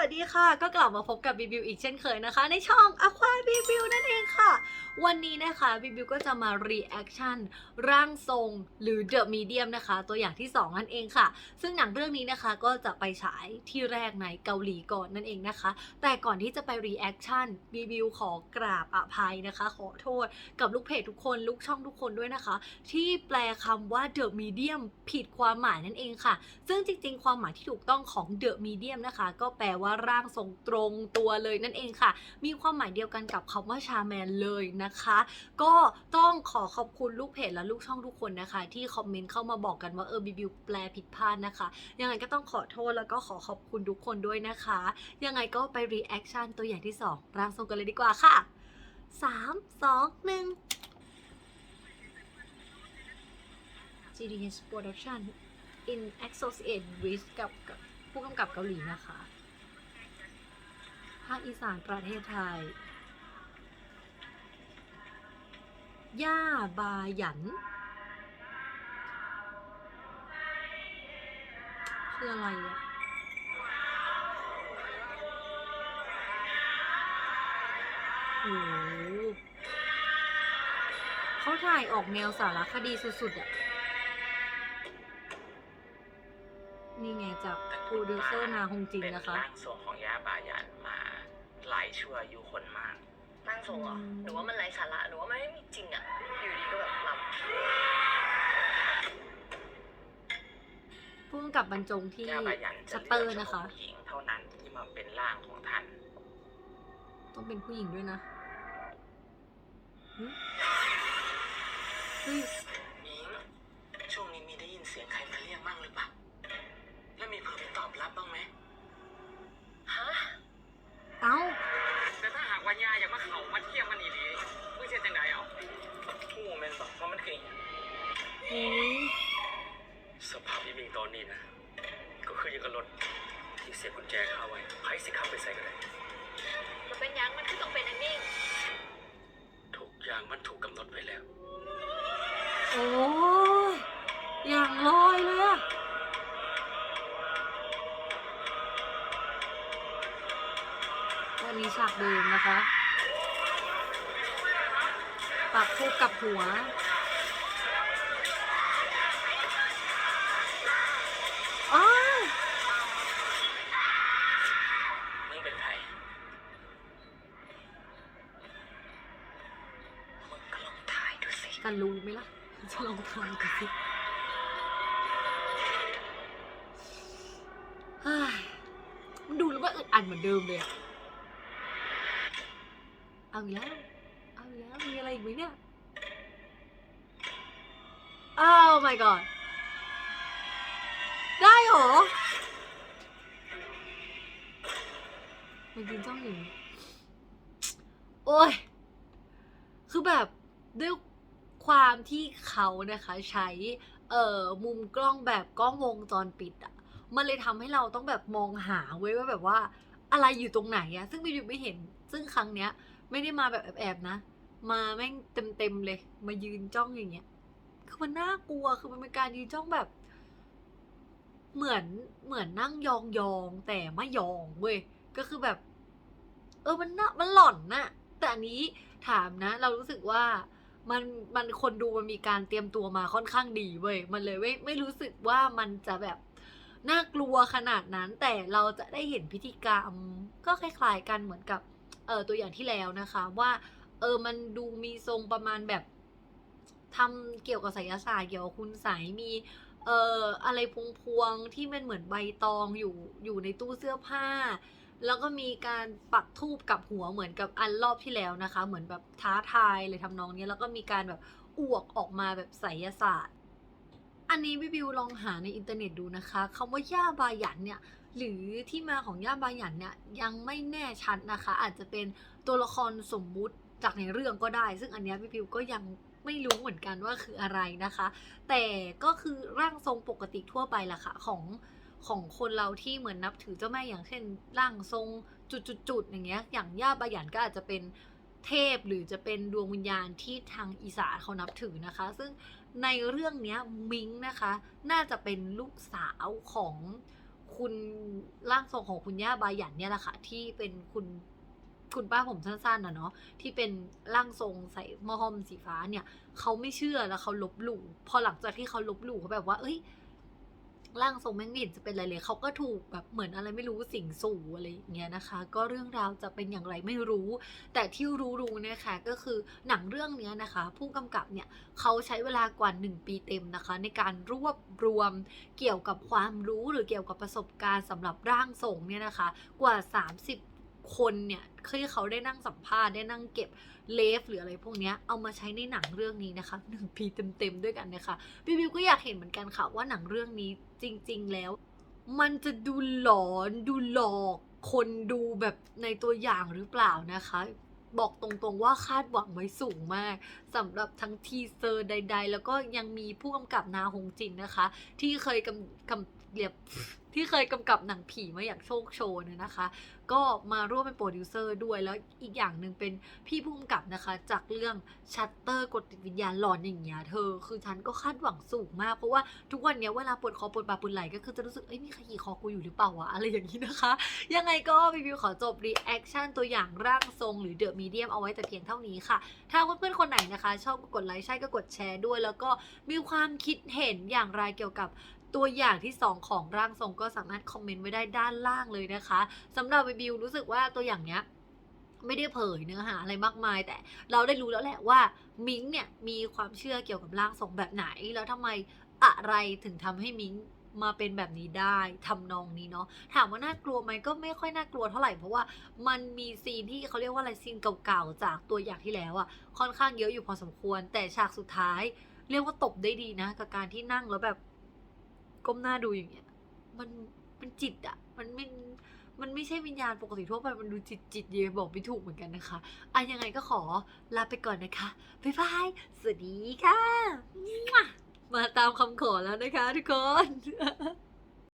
วัสดีค่ะ ก็กลับมาพบกับบิบิวอีกเช่นเคยนะคะ ในช่อง Aqua b บิวนั่นเองค่ะ วันนี้นะคะบิบิวก็จะมา reaction ร่างทรงหรือ The Medium นะคะ ตัวอย่างที่ 2 นั่นเองค่ะ ซึ่งหนังเรื่องนี้นะคะก็จะไปฉายที่แรกในเกาหลีก่อนนั่นเองนะคะ แต่ก่อนที่จะไป reaction บิบิวขอกราบอภัยนะคะ ขอโทษกับลูกเพจทุกคนลูกช่องทุกคนด้วยนะคะ ที่แปลคำว่า The Medium ผิดความหมายนั่นเองค่ะ ซึ่งจริง ๆ ความหมายที่ถูกต้องของ The Medium นะคะ ก็แปลว่าร่างทรงตรงตัวเลยนั่นเองค่ะ มีความหมายเดียวกันกับคำว่าชาแมนเลยนะคะ ก็ต้องขอขอบคุณลูกเพจและลูกช่องทุกคนนะคะ ที่คอมเมนต์เข้ามาบอกกันว่าเออบิบิวแปลผิดพลาดนะคะ ยังไงก็ต้องขอโทษแล้วก็ขอขอบคุณทุกคนด้วยนะคะ ยังไงก็ไป reaction ตัวอย่างที่ 2 ร่างทรงกันเลยดีกว่าค่ะ 3 2 1 GDS Production in associate with กับผู้กำกับเกาหลีนะคะาคอีสานประเทศไทย ย่าบาหยัน คืออะไรอะโอ้โหเขาถ่ายออกแนวสารคดีสุดๆอะนี่ไงจากโปรดิวเซอร์นาฮงจินเป็นะคะร่างทรงของย่าบายัน หลายชั่วอายุคนมากร่างทรงเหรออืมหนูว่ามันไร้สาระหนูว่ามันไม่มีจริงอะ อยู่ดีก็แบบหลับผู้กำกับบรรจงที่ย่าบายันจะชัตเลืเตออกร์เฉนะคะ พาะผู้หญิงเท่านั้นที่มาเป็นร่างของท่าน ต้องเป็นผู้หญิงด้วยนะหึเฮ้ยมิงช่วงนี้มีได้ยินเสียงใครมาเรียกบ้างหรือเปล่า แล้วมีเผื่อไปตอบรับบ้างไหม เสียบกุญแจคาไว้ไพ่สิขับไปใส่ก็ได้มันเป็นยังมันคือต้องเป็นอันนี้ทุกอย่างมันถูกกำหนดไว้แล้ว โอ้ยอย่างลอยเลยอะวันนี้ฉากเดิมนะคะปักทูบกับหัวอ้าว ดูสิกันรู้ไหมล่ะ จะลองทายกันสิมันดูแล้วว่าอึดอัดเหมือนเดิมเลยอะเอาอีกแล้ว เอาอีกแล้ว มีอะไรอีกไหมเนี่ยอ้ my god ได้เหรอ มันจริงจ้องอยู่ โอ้ย คือแบบด้วย ความที่เขานะคะใช้เอ่อมุมกล้องแบบกล้องวงจรปิดอะมันเลยทำให้เราต้องแบบมองหาไว้ว่าแบบว่าอะไรอยู่ตรงไหนอะซึ่งบิวไม่เห็น ซึ่งครั้งเนี้ย ไม่ได้มาแบบแอบๆนะ มาแม่งเต็มๆเลย มายืนจ้องอย่างเงี้ยคือมันน่ากลัวคือมันเป็นการยืนจ้องแบบ เหมือนเหมือนนั่งยองๆแต่ไม่ยองเว้ยก็คือแบบ เออมันน่ะมันหล่อนน่ะแต่อันนี้ถามนะ เรารู้สึกว่า มันมันคนดูมันมีการเตรียมตัวมาค่อนข้างดีเว้ยมันเลยไม่ไม่รู้สึกว่ามันจะแบบน่ากลัวขนาดนั้น แต่เราจะได้เห็นพิธีกรรม ก็คล้ายๆกันเหมือนกับเออตัวอย่างที่แล้วนะคะ ว่า เออมันดูมีทรงประมาณแบบทำเกี่ยวกับไสยศาสตร์เกี่ยวกับคุณไสยมีเอ่ออะไรพวงๆที่มันเหมือนใบตองอยู่อยู่ในตู้เสื้อผ้า แล้วก็มีการปักทูบกับหัวเหมือนกับอันรอบที่แล้วนะคะ เหมือนแบบท้าทายเลยทำนองนี้แล้วก็มีการแบบอวกออกมาแบบไสยศาสตร์ อันนี้วิบิวลองหาในอินเทอร์เน็ตดูนะคะคำว่าย่าบาหยันเนี่ยหรือที่มาของย่าบาหยันเนี่ยยังไม่แน่ชัดนะคะ อาจจะเป็นตัวละครสมมุติจากในเรื่องก็ได้ ซึ่งอันนี้ยวิบิวก็ยังไม่รู้เหมือนกันว่าคืออะไรนะคะ แต่ก็คือร่างทรงปกติทั่วไปล่ะค่ะของ ของคนเราที่เหมือนนับถือเจ้าแม่อย่างเช่นร่างทรงจุดๆอย่างเงี้ย อย่างย่าบาหยันก็อาจจะเป็นเทพหรือจะเป็นดวงวิญญาณที่ทางอีสานเขานับถือนะคะ ซึ่งในเรื่องนี้มิงนะคะ น่าจะเป็นลูกสาวของคุณร่างทรงของคุณย่าบาหยันเนี่ยแหละค่ะที่เป็นคุณคุณป้าผมสั้นๆนะเนาะที่เป็นร่างทรงใส่หมอหอมสีฟ้าเนี่ยเขาไม่เชื่อแล้วเขาลบหลู่พอหลังจากที่เขาลบหลู่เขาแบบว่า เอ้ย ร่างทรงแม่งไม่เห็นจะเป็นอะไรเลย เขาก็ถูกแบบเหมือนอะไรไม่รู้สิงสู่อะไรอย่างเงี้ยนะคะ ก็เรื่องราวจะเป็นอย่างไรไม่รู้ แต่ที่รู้ๆนะคะก็คือหนังเรื่องเนี้ยนะคะ ผู้กำกับเนี่ยเขาใช้เวลากว่า 1 ปีเต็มนะคะ ในการรวบรวมเกี่ยวกับความรู้หรือเกี่ยวกับประสบการณ์สำหรับร่างทรงเนี่ยนะคะกว่า 30 คนเนี่ยที่เขาได้นั่งสัมภาษณ์ได้นั่งเก็บเลฟหรืออะไรพวกเนี้ยเอามาใช้ในหนังเรื่องนี้นะคะหนึ่งปีเต็มๆด้วยกันนะคะพี่บิวก็อยากเห็นเหมือนกันค่ะว่าหนังเรื่องนี้จริง ๆ แล้ว มันจะดูหลอนดูหลอกคนดูแบบในตัวอย่างหรือเปล่านะคะ บอกตรงๆว่าคาดหวังไว้สูงมากสำหรับทั้งทีเซอร์ใด ๆ แล้วก็ยังมีผู้กำกับนาฮงจินนะคะ ที่เคยกำกำ เรียบที่เคยกำกับหนังผีมาอย่างโชคโชนเนี่ยนะคะ ก็มาร่วมเป็นโปรดิวเซอร์ด้วยแล้วอีกอย่างหนึ่งเป็นพี่ผู้กำกับนะคะ จากเรื่องชัตเตอร์กดติดวิญญาณหลอนอย่างเงี้ยเธอ คือฉันก็คาดหวังสูงมาก เพราะว่าทุกวันเนี้ยเวลาปวดคอปวดบ่าปวดไหล่ก็คือจะรู้สึก เอ้ยมีใครขี่คอกูอยู่หรือเปล่าวะ อะไรอย่างนี้นะคะ ยังไงก็รีวิวขอจบรีแอคชั่นตัวอย่างร่างทรงหรือเดอะมีเดียมเอาไว้แต่เพียงเท่านี้ค่ะ ถ้าเพื่อนๆคนไหนนะคะ ชอบก็กดไลค์ใช่ก็กดแชร์ด้วย แล้วก็มีความคิดเห็นอย่างไรเกี่ยวกับ ตัวอย่างที่ 2 ของร่างทรงก็สามารถคอมเมนต์ไว้ได้ด้านล่างเลยนะคะสำหรับรีวิวรู้สึกว่าตัวอย่างเนี้ยไม่ได้เผยเนื้อหาอะไรมากมาย แต่เราได้รู้แล้วแหละว่ามิงเนี่ยมีความเชื่อเกี่ยวกับร่างทรงแบบไหน แล้วทำไมอะไรถึงทำให้มิงมาเป็นแบบนี้ได้ทำนองนี้เนาะถามว่าน่ากลัวไหมก็ไม่ค่อยน่ากลัวเท่าไหร่เพราะว่ามันมีซีนที่เขาเรียกว่าอะไรซีนเก่าๆจากตัวอย่างที่แล้วอะค่อนข้างเยอะอยู่พอสมควร แต่ฉากสุดท้าย เรียกว่าตบได้ดีนะ กับการที่นั่งแล้วแบบ ก้มหน้าดูอย่างเงี้ย มันมันจิตอะมันไม่มันไม่ใช่วิญญาณปกติทั่วไป มันดูจิตจิตเยบอกไม่ถูกเหมือนกันนะคะอะยังไงก็ขอลาไปก่อนนะคะ บ๊ายบาย สวัสดีค่ะ มาตามคำขอแล้วนะคะทุกคน